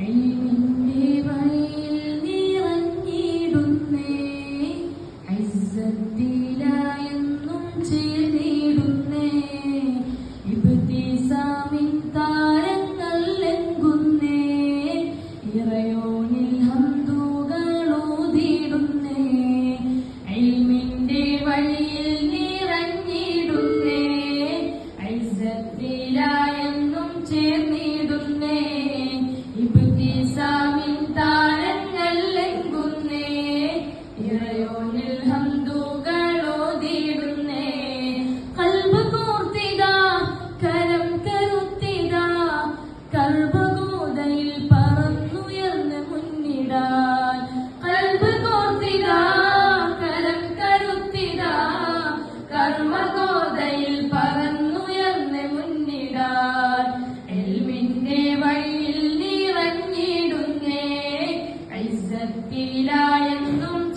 Amen.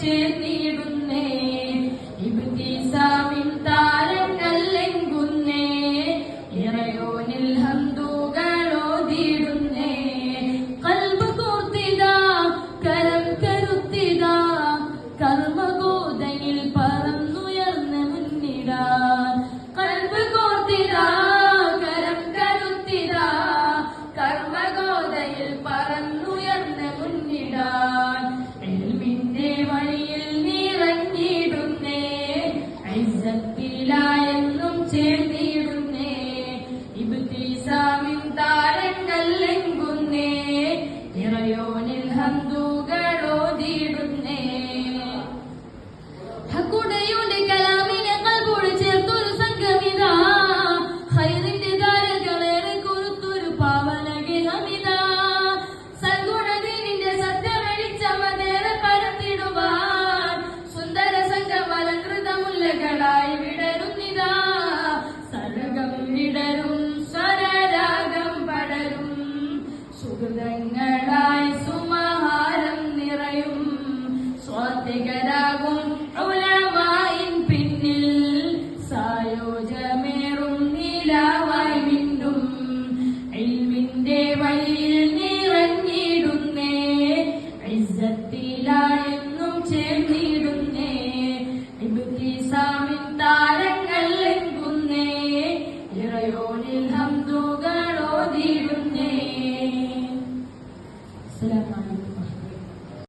için സുഹൃതങ്ങളായി സുമഹാരം നിറയും. സ്വാത്വികരാകും ഉലമായിൻ പിന്നിൽ. സായോജമേറും നീലാവായി മിന്നും. ഇൽമിന്റെ വഴിയിൽ നിറഞ്ഞിടുന്നേ. ഇസ്സത്തിലായെന്നും ചേർന്നി